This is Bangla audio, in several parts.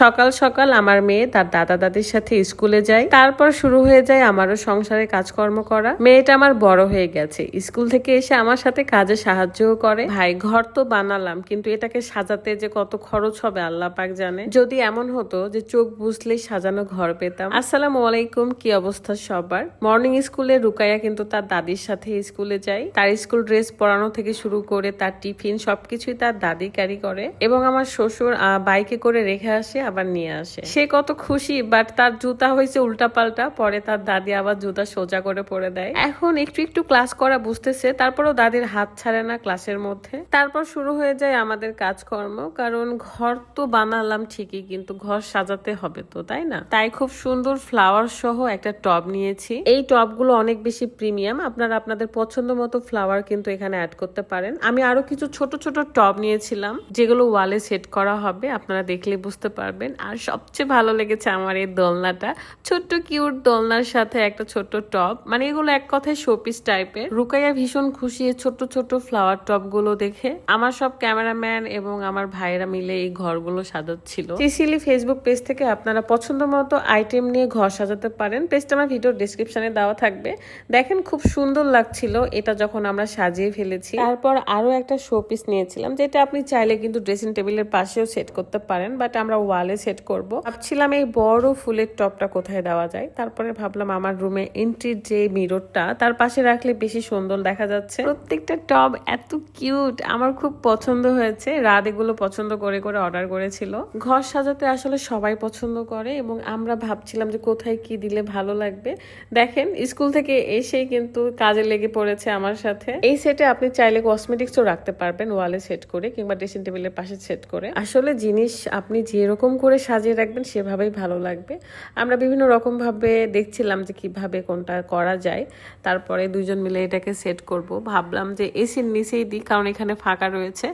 সকাল সকাল আমার মেয়ে তার দাদা দাদির সাথে স্কুলে যায়। তারপর শুরু হয়ে যায় আমারও সংসারে কাজকর্ম করা। মেয়েটা আমার বড় হয়ে গেছে। স্কুল থেকে এসে আমার সাথে কাজে সাহায্যও করে। ভাই, ঘর তো বানালাম, কিন্তু এটাকে সাজাতে যে কত খরচ হবে আল্লাহ পাক জানে। যদি এমন হতো যে চোখ বুঝলেই সাজানো ঘর পেতাম। আসসালামু আলাইকুম, কি অবস্থা সবার? মর্নিং স্কুলে রুকাইয়া কিন্তু তার দাদির সাথে স্কুলে যায়। তার স্কুল ড্রেস পরানো থেকে শুরু করে তার টিফিন সবকিছুই তার দাদি ক্যারি করে। এবং আমার শ্বশুর বাইকে করে রেখে আসে। আবার নিয়ে আসে। সে কত খুশি বাট তার জুতা হয়েছে উল্টা পাল্টা পরে তার দাদি আবার জুতা সোজা করে পরে দেয়। এখন একটু একটু ক্লাস করা বুঝতেছে তারপরেও দাদির হাত ছাড়ে না ক্লাসের মধ্যে। তারপর শুরু হয়ে যায় আমাদের কাজকর্ম কারণ ঘর তো বানালাম ঠিকই কিন্তু ঘর সাজাতে হবে তো তাই না? তাই খুব সুন্দর ফ্লাওয়ার সহ একটা টব নিয়েছি। এই টবগুলো অনেক বেশি প্রিমিয়াম আপনারা আপনাদের পছন্দ মতো ফ্লাওয়ার কিন্তু এখানে অ্যাড করতে পারেন। আমি আরও কিছু ছোট ছোট টব নিয়েছিলাম যেগুলো ওয়ালে সেট করা হবে আপনারা দেখলে বুঝতে পারবেন। আর সবচেয়ে ভালো লেগেছে আমার এই দোলনাটা। ছোট্ট কিউট দোলনার সাথে একটা ছোট্ট টব। মানে এগুলো এক কথায় শোপিস টাইপের। রুকাইয়া ভীষণ খুশি এই ছোট্ট ছোট্ট ফ্লাওয়ার টবগুলো দেখে। আমার সব ক্যামেরাম্যান এবং আমার ভাইরা মিলে এই ঘরগুলো সাজাচ্ছিল। সিসিলি ফেসবুক পেজ থেকে আপনারা পছন্দ মতো আইটেম নিয়ে ঘর সাজাতে পারেন। পেজটা আমার ভিডিওর ডিসক্রিপশনে দেওয়া থাকবে। দেখেন খুব সুন্দর লাগছিল এটা যখন আমরা সাজিয়ে ফেলেছি। তারপর আরও একটা শোপিস নিয়েছিলাম, যেটা আপনি চাইলে কিন্তু ড্রেসিং টেবিলের পাশেও সেট করতে পারেন বাট আমরা ওয়ালে সেট করব। ভাবছিলাম এই বড় ফুলের টপটা কোথায় দেওয়া যায়। তারপরে ভাবলাম আমার রুমে এন্ট্রির যে মিররটা তার পাশে রাখলে বেশি সুন্দর দেখা যাচ্ছে। প্রত্যেকটা টব এত কিউট আমার খুব পছন্দ হয়েছে। রাত এগুলো পছন্দ করে করে অর্ডার করেছিল। ঘর সাজাতে আসলে সবাই পছন্দ করে এবং আমরা ভাবছিলাম যে কোথায় কি দিলে ভালো লাগবে। দেখেন স্কুল থেকে এসেই কিন্তু কাজে লেগে পড়েছে আমার সাথে। এই সেটে আপনি চাইলে কসমেটিক্সও রাখতে পারবেন ওয়ালে সেট করে কিংবা ড্রেসিং টেবিলের পাশে সেট করে। আসলে জিনিস আপনি যেরকম করে সাজিয়ে রাখবেন, সেভাবেই ভালো লাগবে। আমরা বিভিন্ন রকম ভাবে দেখছিলাম যে কীভাবে কোনটা করা যায়। তারপরে দুজন মিলে এটাকে সেট করব। ভাবলাম যে এসির নিচেই দিই, কারণ এখানে ফাঁকা রয়েছে।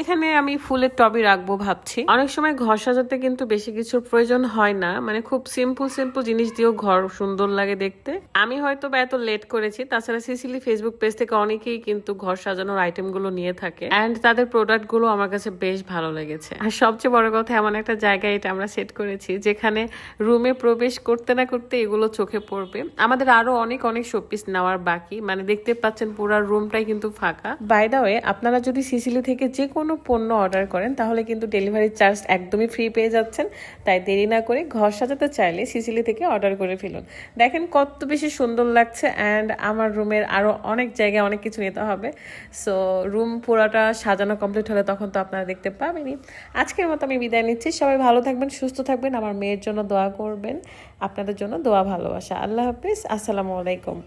এখানে আমি ফুলের টবই রাখব ভাবছি। অনেক সময় ঘর সাজাতে কিন্তু বেশি কিছুর প্রয়োজন হয় না। মানে খুব সিম্পল সিম্পল জিনিস দিয়েও ঘর সুন্দর লাগে দেখতে। আমি হয়তো বা এত লেট করেছি। তাছাড়া সিসিলি ফেসবুক পেজ থেকে অনেকেই কিন্তু ঘর সাজানোর আইটেমগুলো নিয়ে থাকে। অ্যান্ড তাদের প্রোডাক্টগুলো আমার কাছে বেশ ভালো লেগেছে। আর সবচেয়ে বড় কথা এমন একটা জায়গায় এটা আমরা সেট করেছি, যেখানে রুমে প্রবেশ করতে না করতে এগুলো চোখে পড়বে। আমাদের আরও অনেক অনেক শোপিস নেওয়ার বাকি। মানে দেখতে পাচ্ছেন পুরো রুমটাই কিন্তু ফাঁকা। বাই দা ওয়ে আপনারা যদি সিসিলি থেকে যে কোনো পণ্য অর্ডার করেন, তাহলে কিন্তু ডেলিভারি চার্জ একদমই ফ্রি পেয়ে যাচ্ছেন। তাই দেরি না করে ঘর সাজাতে চাইলে সিসিলি থেকে অর্ডার করে ফেলুন। দেখেন কত বেশি সুন্দর লাগছে অ্যান্ড আমার রুমের আরও অনেক জায়গায় অনেক কিছু নিতে হবে। সো রুম পুরোটা সাজানো কমপ্লিট হলে তখন তো আপনারা দেখতে পাবেনই। আজকের মতো আমি বিদায় নিচ্ছি। সবাই ভালো থাকবেন, সুস্থ থাকবেন। আমার মেয়ের জন্য দোয়া করবেন। আপনাদের জন্য দোয়া ভালোবাসা। আল্লাহ হাফিজ। আসসালামু আলাইকুম।